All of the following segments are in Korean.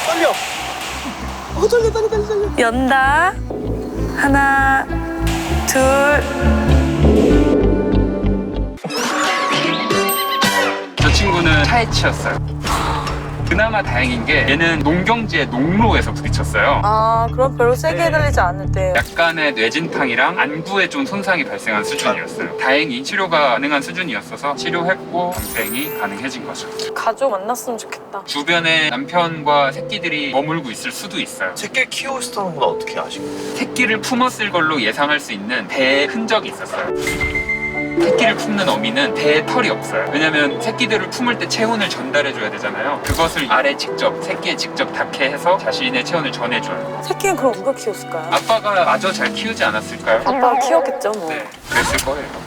떨려. 어 떨려 떨려 떨려 떨려. 연다. 하나, 둘. 저 친구는 차에 치였어요. 그나마 다행인 게 얘는 농경지의 농로에서 부딪혔어요. 아, 그럼 별로 세게 해달리지 않는데. 약간의 뇌진탕이랑 안구에 좀 손상이 발생한 수준이었어요. 다행히 치료가 가능한 수준이었어서 치료했고 감생이 가능해진 거죠. 가족 만났으면 좋겠다. 주변에 남편과 새끼들이 머물고 있을 수도 있어요. 새끼 키우시다는 건 어떻게 아시고? 새끼를 품었을 걸로 예상할 수 있는 배의 흔적이 있었어요. 새끼를 품는 어미는 배에 털이 없어요. 왜냐면 새끼들을 품을 때 체온을 전달해줘야 되잖아요. 그것을 알에 직접, 새끼에 직접 닿게 해서 자신의 체온을 전해줘요. 새끼는 그럼 누가 키웠을까요? 아빠가 마저 잘 키우지 않았을까요? 아빠가 키웠겠죠, 뭐. 네, 그랬을 거예요.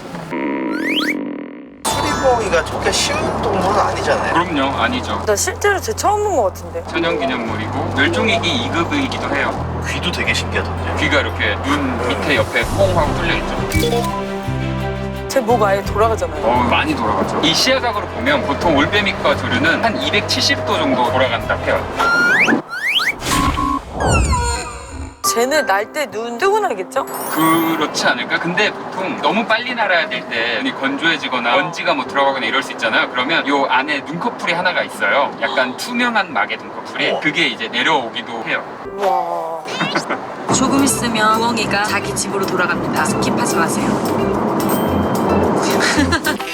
수리봉이가 저렇게 쉬운 동물은 아니잖아요. 그럼요, 아니죠. 나 실제로 제 처음 본 것 같은데. 천연기념물이고 멸종위기 2급이기도 해요. 귀도 되게 신기하던데. 귀가 이렇게 눈 밑에 옆에 뽕 하고 뚫려 있죠. 제목 아예 돌아가잖아요. 어, 많이 돌아가죠. 이 시야각으로 보면 보통 올빼미과 조류는 한 270도 정도 돌아간다 해요. 쟤는 날 때 눈 뜨고 나겠죠? 그렇지 않을까? 근데 보통 너무 빨리 날아야 될때 눈이 건조해지거나 먼지가 뭐 들어가거나 이럴 수 있잖아요. 그러면 요 안에 눈꺼풀이 하나가 있어요. 약간 투명한 막의 눈꺼풀이 그게 이제 내려오기도 해요. 와. 조금 있으면 부엉이가 자기 집으로 돌아갑니다. 스킵하지 마세요.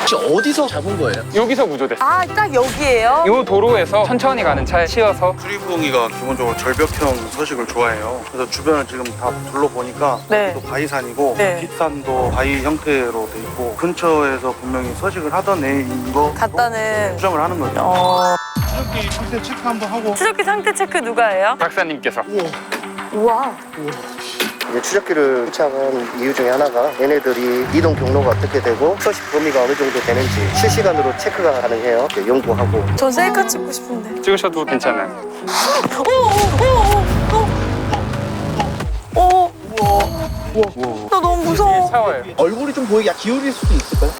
혹시 어디서 잡은 거예요? 여기서 구조됐어요. 아, 딱 여기에요? 요 도로에서 천천히 가는 차에 치여서 수리부엉이가 기본적으로 절벽형 서식을 좋아해요. 그래서 주변을 지금 다 둘러보니까 네. 또 바위산이고 네. 뒷산도 바위 형태로 돼 있고 근처에서 분명히 서식을 하던 애인 거 갔다는. 추정을 하는 거죠. 어. 추적기 상태 체크 한번 하고 추적기 상태 체크 누가 해요? 박사님께서 우와. 이제 추적기를 투착한 이유 중에 하나가 얘네들이 이동 경로가 어떻게 되고 서식 범위가 어느 정도 되는지 실시간으로 체크가 가능해요. 이제 연구하고 전 셀카 찍고 싶은데. 찍으셔도 괜찮아요. 오, 오, 오. 나 너무 무서워. 샤워예요. 얼굴이 좀 보이게 기울일 수도 있을까요?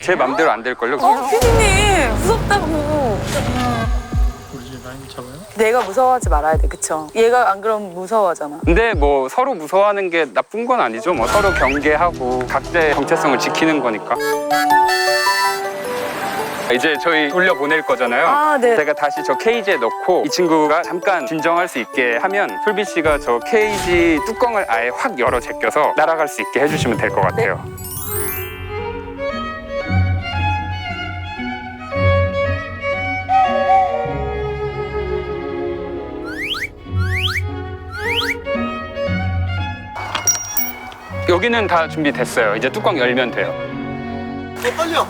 제 맘대로 안 될걸요? 어, 피디님. 무섭다고. 내가 무서워하지 말아야 돼, 그쵸? 얘가 안 그러면 무서워하잖아. 근데 뭐 서로 무서워하는 게 나쁜 건 아니죠. 뭐 서로 경계하고 각자의 정체성을 지키는 거니까. 이제 저희 돌려 보낼 거잖아요. 아, 네. 제가 다시 저 케이지에 넣고 이 친구가 잠깐 진정할 수 있게 하면 솔비 씨가 저 케이지 뚜껑을 아예 확 열어 제껴서 날아갈 수 있게 해주시면 될 것 같아요. 여기는 다 준비됐어요. 이제 뚜껑 열면 돼요. 어. 떨려.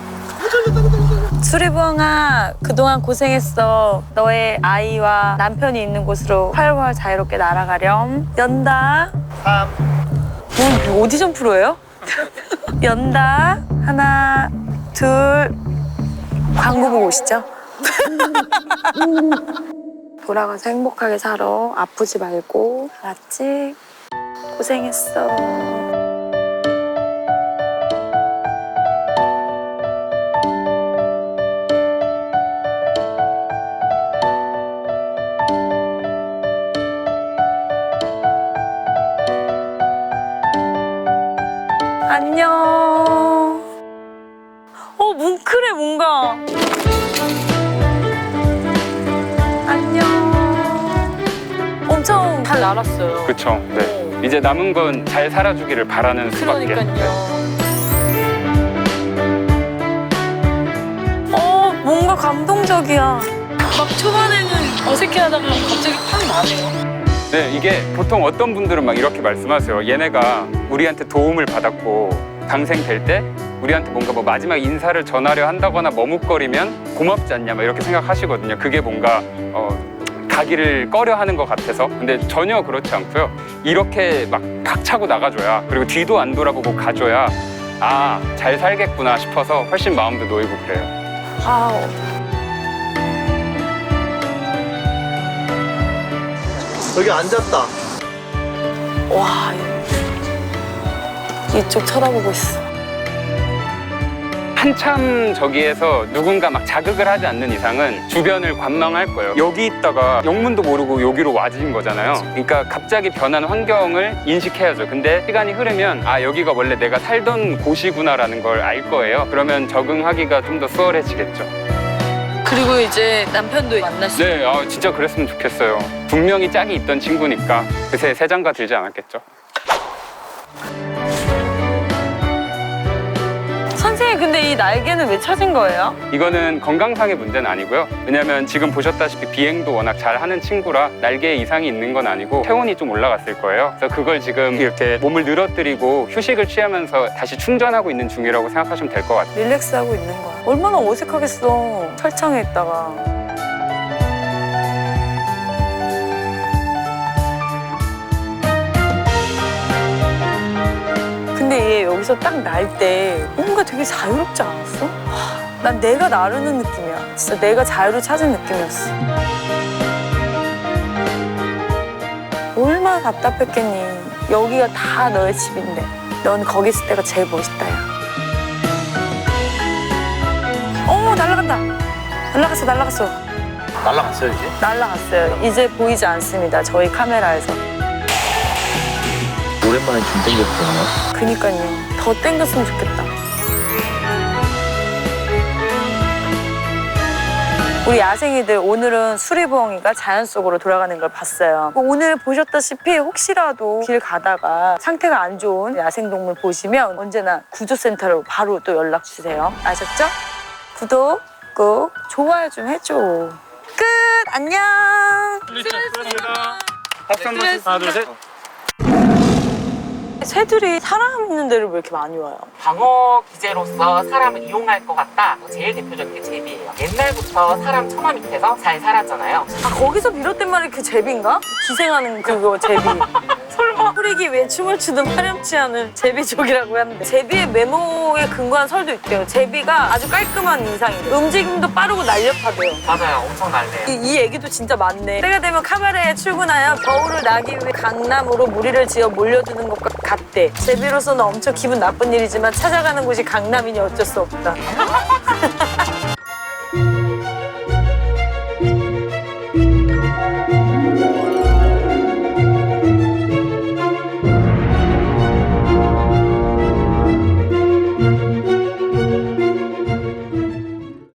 수리부엉아, 그동안 고생했어. 너의 아이와 남편이 있는 곳으로 활활 자유롭게 날아가렴. 연다. 3. 뭐, 오디션 프로예요? 연다. 하나, 둘. 광고 보고 오시죠. 돌아가서 행복하게 살아. 아프지 말고. 알았지? 고생했어. 안녕. 어, 뭉클해, 뭔가. 안녕. 엄청 잘 날았어요. 그렇죠. 네. 이제 남은 건 잘 살아주기를 바라는 수밖에. 그러니까요. 어, 뭔가 감동적이야. 막 초반에는 어색해하다가 갑자기 팍 나네요. 네, 이게 보통 어떤 분들은 막 이렇게 말씀하세요. 얘네가 우리한테 도움을 받았고 방생될 때 우리한테 뭔가 뭐 마지막 인사를 전하려 한다거나 머뭇거리면 고맙지 않냐 막 이렇게 생각하시거든요. 그게 뭔가 어, 가기를 꺼려 하는 것 같아서. 근데 전혀 그렇지 않고요. 이렇게 막 박차고 나가줘야 그리고 뒤도 안 돌아보고 가줘야 아, 잘 살겠구나 싶어서 훨씬 마음도 놓이고 그래요. 아 우. 여기 앉았다. 와. 이- 이쪽 쳐다보고 있어. 한참 저기에서 누군가 막 자극을 하지 않는 이상은 주변을 관망할 거예요. 여기 있다가 영문도 모르고 여기로 와진 거잖아요. 그러니까 갑자기 변한 환경을 인식해야죠. 근데 시간이 흐르면 아 여기가 원래 내가 살던 곳이구나라는 걸 알 거예요. 그러면 적응하기가 좀 더 수월해지겠죠. 그리고 이제 남편도 만날 수 네, 아, 진짜 그랬으면 좋겠어요. 분명히 짝이 있던 친구니까 그새 새 장가 들지 않았겠죠. 선생님 근데 이 날개는 왜 찾은 거예요? 이거는 건강상의 문제는 아니고요. 왜냐면 지금 보셨다시피 비행도 워낙 잘 하는 친구라 날개에 이상이 있는 건 아니고 체온이 좀 올라갔을 거예요. 그래서 그걸 지금 이렇게 몸을 늘어뜨리고 휴식을 취하면서 다시 충전하고 있는 중이라고 생각하시면 될 것 같아요. 릴렉스하고 있는 거야. 얼마나 어색하겠어. 철창에 있다가. 근데 얘 여기서 딱 날 때 뭔가 되게 자유롭지 않았어? 하, 난 내가 나르는 느낌이야. 진짜 내가 자유를 찾은 느낌이었어. 얼마나 답답했겠니. 여기가 다 너의 집인데. 넌 거기 있을 때가 제일 멋있다, 야. 어, 날아간다. 날아갔어, 날아갔어. 날라갔어요 이제? 날아갔어요. 이제 보이지 않습니다. 저희 카메라에서. 오랜만에 좀 땡겼구나. 그니까요. 더 땡겼으면 좋겠다. 우리 야생이들 오늘은 수리부엉이가 자연 속으로 돌아가는 걸 봤어요. 오늘 보셨다시피 혹시라도 길 가다가 상태가 안 좋은 야생동물 보시면 언제나 구조센터로 바로 또 연락 주세요. 아셨죠? 구독 꾹 좋아요 좀 해줘. 끝 안녕. 박수 한번. 하나, 둘, 셋. 새들이 사람 있는 데를 왜 이렇게 많이 와요? 방어 기제로서 사람을 이용할 것 같다. 제일 대표적인 게 제비예요. 옛날부터 사람 처마 밑에서 잘 살았잖아요. 아 거기서 비롯된 말이 그 제비인가? 기생하는 그거 제비. 뿌리기 위해 춤을 추던 파렴치 않은 제비족이라고 하는데 제비의 메모에 근거한 설도 있대요. 제비가 아주 깔끔한 인상이에요. 움직임도 빠르고 날렵하대요. 맞아요. 엄청 날래요. 이, 이 얘기도 진짜 많네. 때가 되면 카바레에 출근하여 겨울을 나기 위해 강남으로 무리를 지어 몰려드는 것과 같대. 제비로서는 엄청 기분 나쁜 일이지만 찾아가는 곳이 강남이니 어쩔 수 없다.